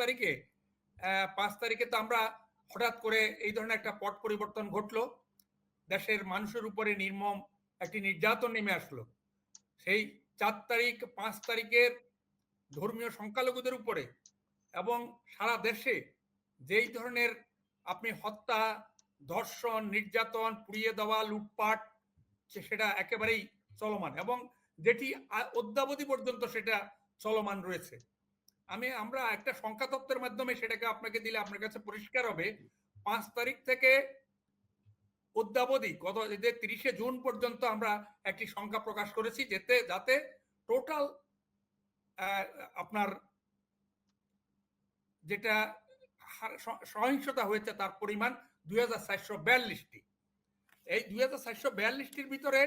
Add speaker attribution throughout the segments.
Speaker 1: তারিখে পাঁচ তারিখে তো আমরা হঠাৎ করে এই ধরনের একটা পট পরিবর্তন ঘটলো। দেশের মানুষের উপরে নির্মম একটি নির্যাতন নেমে আসলো। সেই চার তারিখ, পাঁচ তারিখের ধর্মীয় সংখ্যালঘুদের উপরে এবং সারা দেশে যেই ধরনের আপনি হত্যা, ধর্ষণ, নির্যাতন, পুড়িয়ে দেওয়া, লুটপাট সেটা একেবারেই চলমান এবং যেটি অদ্যাবধি পর্যন্ত সেটা চলমান রয়েছে। আমি, আমরা একটা সংখ্যা তত্ত্বের মাধ্যমে সেটাকে আপনাকে দিলে আপনার কাছে পরিষ্কার হবে। পাঁচ তারিখ থেকে অদ্যাবধি, গত যে তিরিশে জুন পর্যন্ত আমরা একটি সংখ্যা প্রকাশ করেছি, যেতে, যাতে টোটাল আপনার যেটা সহিংসতা হয়েছে তার পরিমাণ দুই হাজার চারশো বিয়াল্লিশটি। এই দুই হাজার চারশো বিয়াল্লিশটির ভিতরে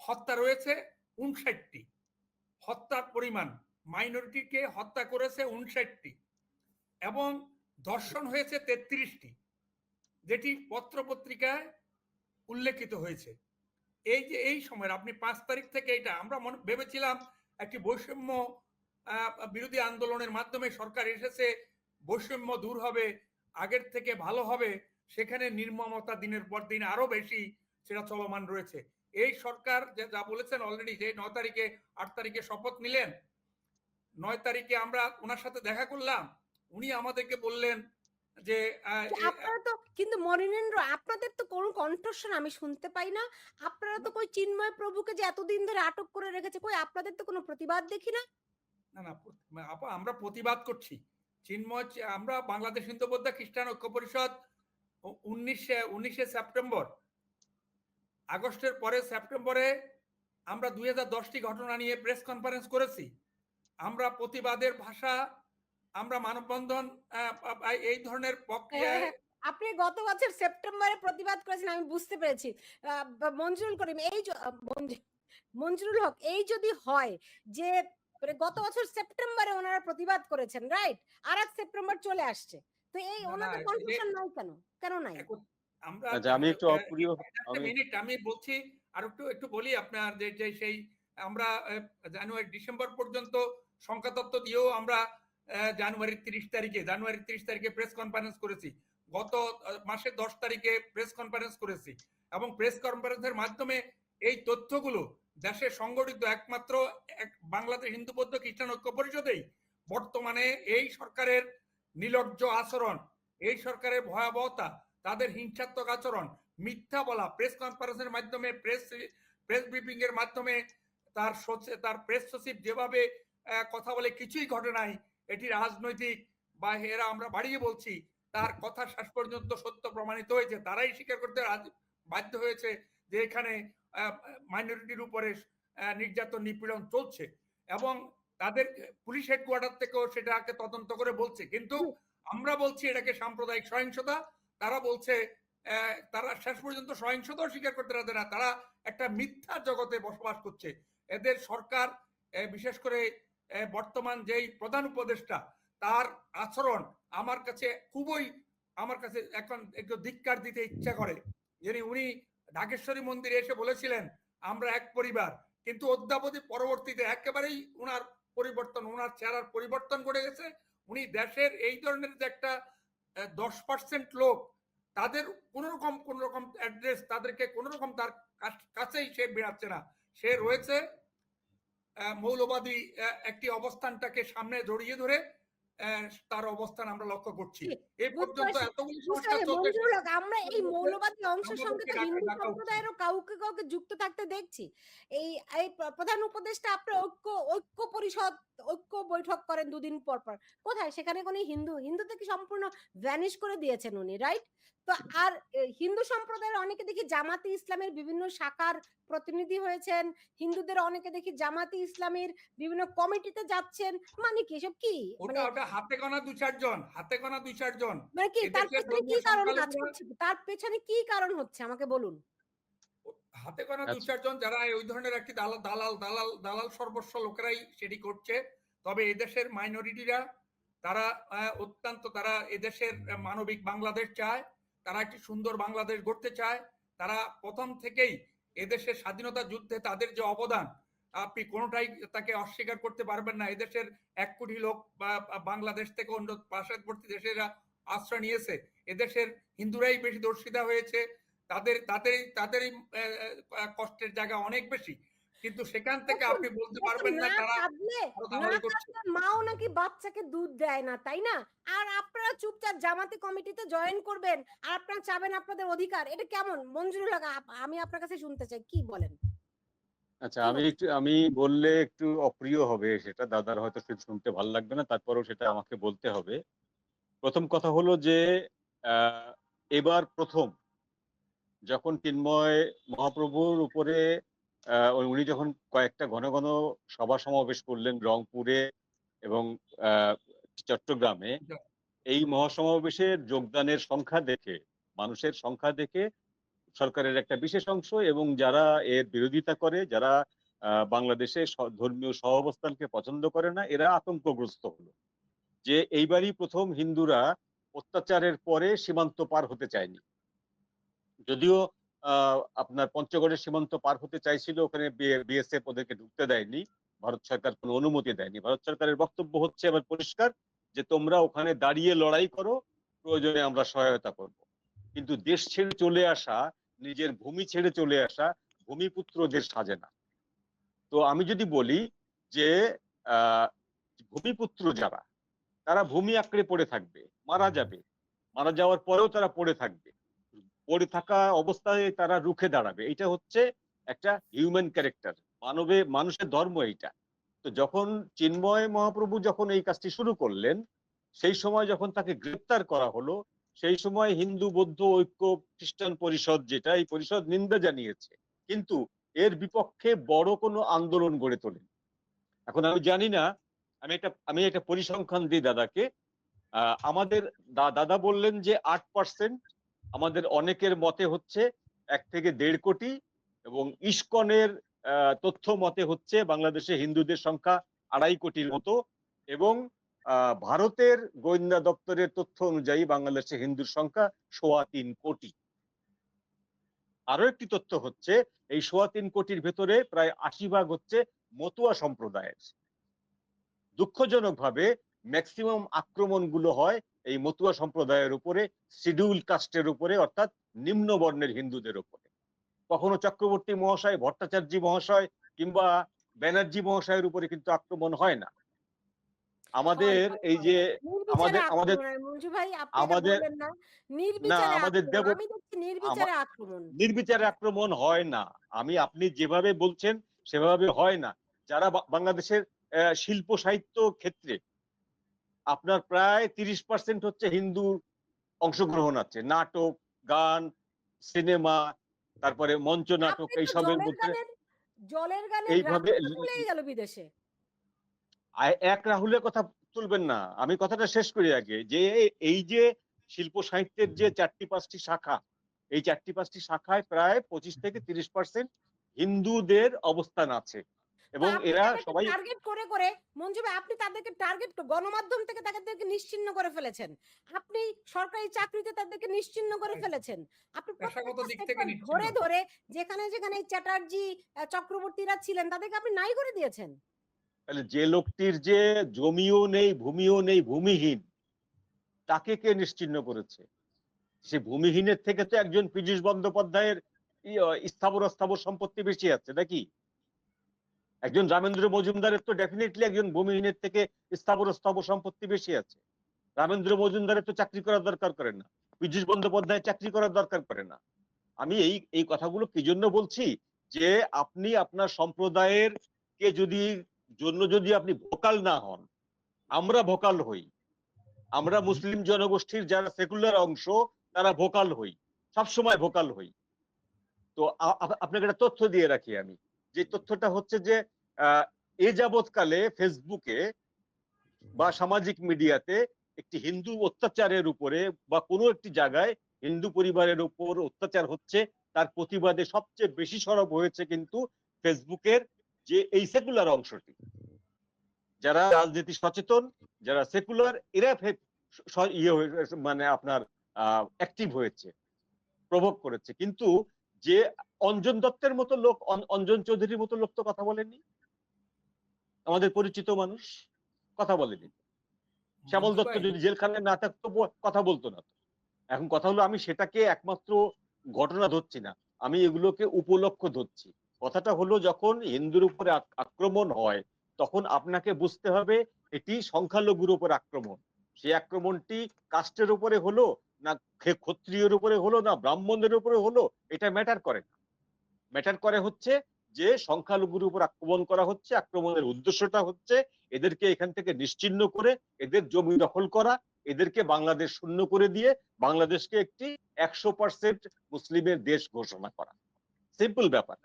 Speaker 1: হত্যা রয়েছে উনষাটটি। হত্যার পরিমাণ মাইনরিটিকে হত্যা করেছে উনষাটটি এবং ধর্ষণ হয়েছে তেত্রিশটি, যেটি পত্রপত্রিকায় উল্লেখিত হয়েছে। এই যে, এই সময়ের, আপনি পাঁচ তারিখ থেকে এটা, আমরা মনে, ভেবেছিলাম একটি বৈষম্য বিরোধী আন্দোলনের মাধ্যমে সরকার এসেছে, বৈষম্য দূর হবে, আগের থেকে ভালো হবে, সেখানে নির্মমতা দিনের পর দিন আরও বেশি সেটা চলমান রয়েছে। এই সরকার যা বলেছেন অলরেডি, যে, ন তারিখে, আট তারিখে শপথ নিলেন নয় তারিখে আমরা ওনার সাথে দেখা করলাম। উনি আমাদেরকে বললেন যে
Speaker 2: আপনারা তো কিন্তু মরিনেন্দ্র আপনাদের তো কোনো কণ্ঠস্বর আমি শুনতে পাই না। আপনারা তো কই চিন্ময় প্রভুকে যে এতদিন ধরে আটক করে রেখেছে কই আপনাদের তো কোনো প্রতিবাদ দেখি না?
Speaker 1: না না আপা আমরা প্রতিবাদ করছি। চিন্ময় আমরা বাংলাদেশ হিন্দু বৌদ্ধ খ্রিস্টান ঐক্য পরিষদ উনিশে উনিশে সেপ্টেম্বর আগস্টের পরে সেপ্টেম্বরে আমরা দুই হাজার দশটি ঘটনা নিয়ে প্রেস কনফারেন্স করেছি। আমরা প্রতিবাদের ভাষা আমরা মানববন্ধন এই ধরনের প্রক্রিয়ায়
Speaker 2: হ্যাঁ, আপনি গত বছর সেপ্টেম্বরে প্রতিবাদ করেছেন আমি বুঝতে পেরেছি। মঞ্জুরুল করিম এই মঞ্জুরুল হক এই যদি হয় যে মানে গত বছর সেপ্টেম্বরে ওনারা প্রতিবাদ করেছেন রাইট? আর এক সেপ্টেম্বর চলে আসছে। তো এই ওনাদের কনফিউশন নাই কেন? কেন নাই?
Speaker 1: আমরা
Speaker 3: আচ্ছা আমি একটু অপ্রিয় আমি
Speaker 1: মিনিট আমি বলছি আর একটু একটু বলি আপনার যে যে সেই আমরা জানুয়ারি ডিসেম্বর পর্যন্ত সংখ্যা তত্ত্ব দিয়েও আমরা জানুয়ারির তিরিশ তারিখে, জানুয়ারির তিরিশ তারিখে প্রেস কনফারেন্স করেছি। গত মাসের দশ তারিখে প্রেস কনফারেন্স করেছি। এবং প্রেস কনফারেন্সের মাধ্যমে এই তথ্যগুলো দেশে সংগঠিত একমাত্র এক বাংলাদেশ হিন্দু বৌদ্ধ খ্রিস্টান ঐক্য পরিষদেই বর্তমানে এই সরকারের নির্লজ্জ আচরণ, এই সরকারের ভয়াবহতা, তাদের হিংসাত্মক আচরণ, মিথ্যা বলা প্রেস কনফারেন্সের মাধ্যমে প্রেস প্রেস ব্রিফিং এর মাধ্যমে, তার তার প্রেস সচিব যেভাবে কথা বলে কিছুই ঘটে নাই। এটি রাজনৈতিক বা এরা আমরা বাড়িয়ে বলছি, তার কথা শেষ পর্যন্ত সত্য প্রমাণিত হয়েছে। তারাই স্বীকার করতে বাধ্য হয়েছে যে এখানে মাইনরিটির উপরে নির্যাতন, নিপীড়ন চলছে এবং তাদের পুলিশ হেডকোয়ার্টার থেকেও সেটাকে তদন্ত করে বলছে। কিন্তু আমরা বলছি এটাকে সাম্প্রদায়িক সহিংসতা। তারা বলছে তারা শেষ পর্যন্ত সহিংসতাও স্বীকার করতে রাজে না। তারা একটা মিথ্যা জগতে বসবাস করছে। এদের সরকার বিশেষ করে বর্তমান যেই প্রধান উপদেষ্টা, তার আচরণ আমার কাছে খুবই, আমার কাছে এখন একটু ধিক্কার দিতে ইচ্ছা করে। যিনি, উনি ঢাকেশ্বরী মন্দিরে এসে বলেছিলেন, আমরা এক পরিবার। কিন্তু অদ্যাবধি পরবর্তীতে একেবারেই উনার পরিবর্তন, উনার চেহারার পরিবর্তন ঘটে গেছে। উনি দেশের এই ধরনের যে একটা দশ পার্সেন্ট লোক, তাদের কোন রকম কোন রকম অ্যাড্রেস তাদেরকে কোন রকম তার কাছ- কাছেই সে বেড়াচ্ছে না। সে রয়েছে মৌলবাদী একটি অবস্থানটাকে সামনে জড়িয়ে ধরে তার অবস্থান আমরা লক্ষ্য করছি। এই পর্যন্ত
Speaker 2: আমরা এই মৌলবাদী অংশের সঙ্গে তো হিন্দু। সম্প্রদায়েরও কাউকে কাউকে যুক্ত থাকতে দেখছি। এই এই প্রধান উপদেষ্টা আপনার ঐক্য ঐক্য পরিষদ ঐক্য বৈঠক করেন দুদিন পর পর। কোথায়? সেখানে কোন হিন্দু হিন্দু থেকে সম্পূর্ণ ভ্যানিশ করে দিয়েছেন উনি রাইট তো আর হিন্দু সম্প্রদায়ের অনেকে দেখি জামাতি ইসলামের বিভিন্ন শাখার প্রতিনিধি হয়েছেন। হিন্দুদের অনেকে দেখি জামাতি ইসলামের বিভিন্ন কমিটিতে যাচ্ছেন। মানে কি এসব কি? মানে
Speaker 1: ওটা ওটা হাতে গোনা দু চারজন হাতে গোনা দুই চারজন
Speaker 2: মানে কি তার পেছনে কি কারণ কাজ করছে? তার পেছনে কি কারণ হচ্ছে? আমাকে বলুন।
Speaker 1: হাতে গোনা দু
Speaker 3: আচ্ছা।
Speaker 1: চারজন যারা ওই ধরনের একটি দালাল দালাল দালাল দালাল সর্বস্ব লোকেরাই সেটি করছে। তবে এদেশের মাইনরিটিরা তারা আহ, অত্যন্ত তারা এদেশের মানবিক বাংলাদেশ চায়। তারা একটি সুন্দর বাংলাদেশ গড়তে চায়। তারা প্রথম থেকেই এদেশের স্বাধীনতা যুদ্ধে তাদের যে অবদান, আপনি কোনোটাই তাকে অস্বীকার করতে পারবেন না। এদেশের এক কোটি লোক বা বাংলাদেশ থেকে অন্য পার্শ্ববর্তী দেশেরা আশ্রয় নিয়েছে। এদেশের হিন্দুরাই বেশি দর্শিতা হয়েছে। তাদের তাদের তাদেরই কষ্টের জায়গা অনেক বেশি। কিন্তু সেখান থেকে আপনি বলতে পারবেন না তারা
Speaker 2: মাও নাকি বাচ্চাকে দুধ দেয় না তাই না? আর আপনারা চুপচাপ জামাতি কমিটিতে জয়েন করবেন আর আপনারা চাবেন আপনাদের অধিকার এটা কেমন? মঞ্জুরুল আপ- আমি আপনার কাছে শুনতে চাই কি বলেন?
Speaker 3: আচ্ছা আমি একটু আমি বললে একটু অপ্রিয় হবে সেটা দাদার হয়তো সে শুনতে ভালো লাগবে না তারপরেও সেটা আমাকে বলতে হবে। প্রথম কথা হলো যে আহ, এবার প্রথম যখন চিন্ময় মহাপ্রভুর উপরে উনি যখন কয়েকটা ঘন ঘন সভা সমাবেশ করলেন রংপুরে এবং চট্টগ্রামে, এই মহাসমাবেশের যোগদানের সংখ্যা দেখে, মানুষের সংখ্যা দেখে সরকারের একটা বিশেষ অংশ এবং যারা এর বিরোধিতা করে, যারা বাংলাদেশে ধর্মীয় সহাবস্থানকে পছন্দ করে না, এরা আতঙ্কগ্রস্ত হলো। যে এইবারই প্রথম হিন্দুরা অত্যাচারের পরে সীমান্ত পার হতে চায়নি। যদিও আপনার পঞ্চগড়ের সীমান্ত পার হতে চাইছিল ওখানে বিএসএফ ওদেরকে ঢুকতে দেয়নি। ভারত সরকার কোনো অনুমতি দেয়নি। ভারত সরকারের বক্তব্য হচ্ছে এবার পরিষ্কার যে তোমরা ওখানে দাঁড়িয়ে লড়াই করো প্রয়োজনে আমরা সহায়তা করব। কিন্তু দেশ ছেড়ে চলে আসা নিজের ভূমি ছেড়ে চলে আসা ভূমিপুত্রদের সাজে না। তো আমি যদি বলি যে আহ, ভূমিপুত্র যারা তারা ভূমি আঁকড়ে পড়ে থাকবে মারা যাবে। মারা যাওয়ার পরেও তারা পড়ে থাকবে। পড়ে থাকা অবস্থায় তারা রুখে দাঁড়াবে। এটা হচ্ছে একটা হিউম্যান ক্যারেক্টার মানবে, মানুষের ধর্ম এইটা। তো যখন চিন্ময় মহাপ্রভু যখন এই কাজটি শুরু করলেন, সেই সময় যখন তাকে গ্রেপ্তার করা হলো, সেই সময় হিন্দু, বৌদ্ধ, ঐক্য, খ্রিস্টান পরিষদ যেটা, এই পরিষদ নিন্দা জানিয়েছে। কিন্তু এর বিপক্ষে বড় কোনো আন্দোলন গড়ে তোলেন। এখন আমি জানি না, আমি একটা আমি একটা পরিসংখ্যান দিই দাদাকে। আমাদের দাদা বললেন যে আট পার্সেন্ট আমাদের অনেকের মতে হচ্ছে এক থেকে দেড় কোটি এবং ইস্কনের তথ্য মতে হচ্ছে বাংলাদেশে হিন্দুদের সংখ্যা আড়াই কোটির মতো এবং ভারতের গোয়েন্দা দপ্তরের তথ্য অনুযায়ী বাংলাদেশে হিন্দুর সংখ্যা সোয়া তিন কোটি। আরও একটি তথ্য হচ্ছে, এই সোয়া তিন কোটির ভেতরে প্রায় আশি ভাগ হচ্ছে মতুয়া সম্প্রদায়ের। দুঃখজনক ভাবে ম্যাক্সিমাম আক্রমণগুলো হয় এই মতুয়া সম্প্রদায়ের উপরে শিডিউল কাস্টের উপরে অর্থাৎ নিম্ন বর্ণের হিন্দুদের উপরে। কখনো চক্রবর্তী মহাশয় ভট্টাচার্য মহাশয় কিংবা ব্যানার্জি মহাশয়ের উপরে কিন্তু আক্রমণ হয় না। আমাদের এই যে আমাদের আমাদের আমাদের-
Speaker 2: না।
Speaker 3: আমাদের দেব-
Speaker 2: নির্বিচারে আক্রমণ।
Speaker 3: হয় না। আমি আপনি যেভাবে বলছেন সেভাবে হয় না। যারা বাংলাদেশের শিল্প সাহিত্য ক্ষেত্রে আপনার প্রায় তিরিশ পার্সেন্ট হচ্ছে হিন্দু অংশগ্রহণ আছে। নাটক গান সিনেমা তারপরে মঞ্চ নাটক এইসবের মধ্যে
Speaker 2: জলের
Speaker 3: এইভাবে
Speaker 2: গেল বিদেশে।
Speaker 3: এক রাহুলের কথা তুলবেন না। আমি কথাটা শেষ করি আগে। যে এই যে শিল্প সাহিত্যের যে চারটি পাঁচটি শাখা এই চারটি পাঁচটি শাখায় প্রায় পঁচিশ থেকে তিরিশ পার্সেন্ট হিন্দুদের অবস্থান আছে। এবং এরা সবাই
Speaker 2: টার্গেট করে করে মঞ্জু ভাই আপনি তাদেরকে টার্গেট গণমাধ্যম থেকে তাদেরকে নিশ্চিন্ন করে ফেলেছেন। আপনি সরকারি চাকরিতে তাদেরকে নিশ্চিন্ন করে ফেলেছেন। আপনি
Speaker 1: পেশাগত দিক থেকে
Speaker 2: ধরে ধরে যেখানে যেখানে এই চ্যাটার্জি চক্রবর্তীরা ছিলেন তাদেরকে আপনি নাই করে দিয়েছেন।
Speaker 3: তাহলে যে লোকটির যে জমিও নেই ভূমিও নেই ভূমিহীন তাকে কে নিশ্চিন্ন করেছে? সে ভূমিহীনের থেকে তো একজন পীযুষ বন্দ্যোপাধ্যায়ের স্থাবর অস্থাবর সম্পত্তি বেশি আছে নাকি? একজন রামেন্দ্র মজুমদারের তো ডেফিনেটলি একজন ভূমিহীনের থেকে স্থাবর স্থাবর সম্পত্তি বেশি আছে। রামেন্দ্র মজুমদারের তো চাকরি করার দরকার করে না। পীযুষ বন্দ্যোপাধ্যায় চাকরি করার দরকার করে না। আমি এই এই কথাগুলো কি জন্য বলছি? যে আপনি আপনার সম্প্রদায়ের কে যদি, জন্য যদি আপনি ভোকাল না হন, আমরা ভোকাল হই। আমরা মুসলিম জনগোষ্ঠীর যারা সেকুলার অংশ, তারা ভোকাল হই। সবসময় ভোকাল হই। তো আপনাকে একটা তথ্য দিয়ে রাখি আমি। যে তথ্যটা হচ্ছে যে এ যাবৎকালে ফেসবুকে বা সামাজিক মিডিয়াতে একটি হিন্দু অত্যাচারের উপরে বা কোনো একটি জায়গায় হিন্দু পরিবারের উপর অত্যাচার হচ্ছে, তার প্রতিবাদে সবচেয়ে বেশি সরব হয়েছে কিন্তু ফেসবুকের যে এই সেকুলার অংশটি। যারা রাজনীতি সচেতন, যারা সেকুলার, এরা ইয়ে মানে আপনার অ্যাক্টিভ হয়েছে, প্রভোগ করেছে। কিন্তু যে অঞ্জন দত্তের মতো লোক অঞ্জন চৌধুরীর মতো লোক তো কথা বলেনি আমাদের পরিচিত মানুষ কথা বলেনি। শ্যামল দত্ত যদি জেলখানায় না থাকতো কথা বলতো না এখন কথা হলো আমি সেটাকে একমাত্র ঘটনা ধরছি না। আমি এগুলোকে উপলক্ষ ধরছি। কথাটা হলো যখন হিন্দুর উপরে আক্রমণ হয় তখন আপনাকে বুঝতে হবে এটি সংখ্যালঘুর উপর আক্রমণ। সেই আক্রমণটি কাস্টের উপরে হলো না ক্ষত্রিয়ের উপরে হলো না ব্রাহ্মণের উপরে হলো এটা ম্যাটার করে না। ম্যাটার করে হচ্ছে যে সংখ্যালঘুর উপর আক্রমণ করা হচ্ছে আক্রমণের উদ্দেশ্যটা হচ্ছে এদেরকে এখান থেকে নিশ্চিহ্ন করে এদের জমি দখল করা এদেরকে বাংলাদেশ শূন্য করে দিয়ে বাংলাদেশকে একটি একশো পার্সেন্ট মুসলিমের দেশ ঘোষণা করা। সিম্পল ব্যাপার।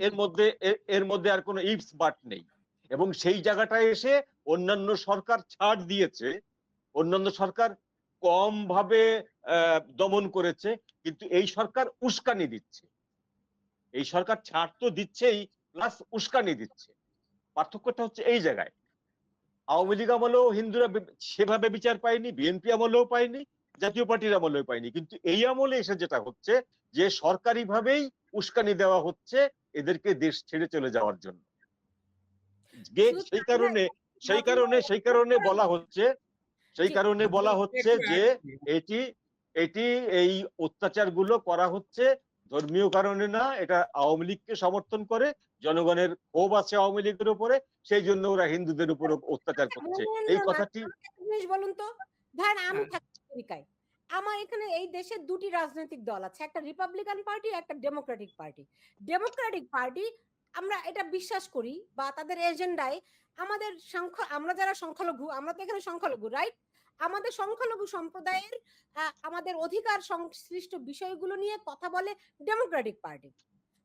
Speaker 3: এর মধ্যে এর- মধ্যে আর কোনো ইফস বাট নেই। এবং সেই জায়গাটায় এসে অন্যান্য সরকার ছাড় দিয়েছে অন্যান্য সরকার কম ভাবে দমন করেছে কিন্তু এই সরকার উস্কানি দিচ্ছে। এই সরকার ছাড় তো দিচ্ছেই প্লাস উস্কানি দিচ্ছে। পার্থক্যটা হচ্ছে এই জায়গায়। আওয়ামী লীগ আমলেও হিন্দুরা সেভাবে বিচার পায়নি বিএনপি আমলেও পায়নি জাতীয় পার্টির আমলেও পায়নি। কিন্তু এই আমলে এসে যেটা হচ্ছে যে সরকারি ভাবেই উস্কানি দেওয়া হচ্ছে এদেরকে দেশ ছেড়ে চলে যাওয়ার জন্য। সেই কারণে সেই কারণে সেই কারণে বলা হচ্ছে সেই কারণে বলা হচ্ছে যে এটি এটি এই অত্যাচারগুলো করা হচ্ছে ধর্মীয় কারণে না এটা আওয়ামী লীগকে সমর্থন করে জনগণের ক্ষোভ আছে আওয়ামী লীগের উপরে সেই জন্য ওরা হিন্দুদের উপর অত্যাচার করছে। এই কথাটি
Speaker 2: জিনিস বলুন তো। ধরেন আমি
Speaker 1: হ্যাঁ।
Speaker 2: থাকি আমেরিকায়। আমার এখানে এই দেশে দুটি রাজনৈতিক দল আছে একটা রিপাবলিকান পার্টি একটা ডেমোক্রেটিক পার্টি ডেমোক্রেটিক পার্টি আমরা এটা বিশ্বাস করি বা তাদের এজেন্ডায় আমাদের সংখ্যা আমরা যারা সংখ্যালঘু আমরা তো এখানে সংখ্যালঘু রাইট আমাদের সংখ্যালঘু সম্প্রদায়ের আমাদের অধিকার সংশ্লিষ্ট বিষয়গুলো নিয়ে কথা বলে ডেমোক্রেটিক পার্টি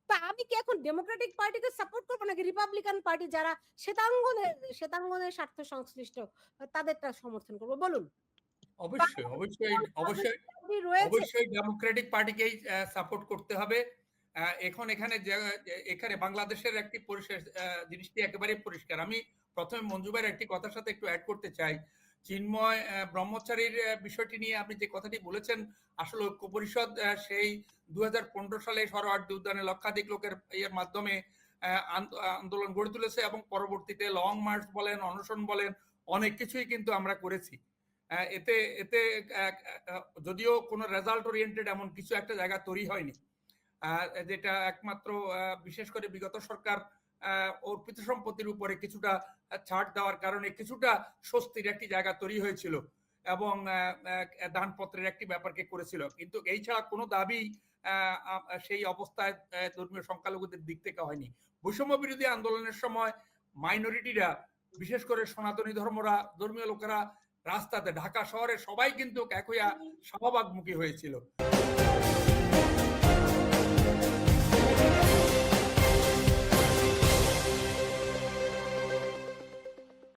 Speaker 2: তা আমি কি এখন ডেমোক্রেটিক পার্টিকে সাপোর্ট করব নাকি রিপাবলিকান পার্টি যারা শ্বেতাঙ্গনের শ্বেতাঙ্গনের স্বার্থ সংশ্লিষ্ট তাদেরটা সমর্থন করব? বলুন।
Speaker 1: অবশ্যই অবশ্যই অবশ্যই অবশ্যই ডেমোক্রেটিক পার্টিকেই সাপোর্ট করতে হবে। এখন এখানে এখানে বাংলাদেশের একটি পরিষ্কার জিনিসটি একেবারে পরিষ্কার। আমি প্রথমে মঞ্জুবের একটি কথার সাথে একটু অ্যাড করতে চাই। চিন্ময় ব্রহ্মচারীর বিষয়টি নিয়ে আপনি যে কথাটি বলেছেন, আসলে ঐক্য পরিষদ সেই দু সালে সরোয়ার্দী উদ্যানে লক্ষাধিক লোকের ইয়ের মাধ্যমে আন্দোলন গড়ে তুলেছে এবং পরবর্তীতে লং মার্চ বলেন, অনশন বলেন, অনেক কিছুই কিন্তু আমরা করেছি। এতে এতে যদিও কোনো রেজাল্ট ওরিয়েন্টেড এমন কিছু একটা জায়গা তৈরি হয়নি। যেটা একমাত্র বিশেষ করে বিগত সরকার অর্পিত সম্পত্তির উপরে কিছুটা ছাড় দেওয়ার কারণে কিছুটা স্বস্তির একটি জায়গা তৈরি হয়েছিল এবং দানপত্রের একটি ব্যাপারকে করেছিল। কিন্তু এই ছাড়া কোনো দাবি সেই অবস্থায় ধর্মীয় সংখ্যালঘুদের দিক থেকে হয়নি। বৈষম্য বিরোধী আন্দোলনের সময় মাইনরিটিরা, বিশেষ করে সনাতনী ধর্মরা, ধর্মীয় লোকেরা রাস্তাতে, ঢাকা শহরে সবাই কিন্তু এক হইয়া শাহবাগমুখী হয়েছিল।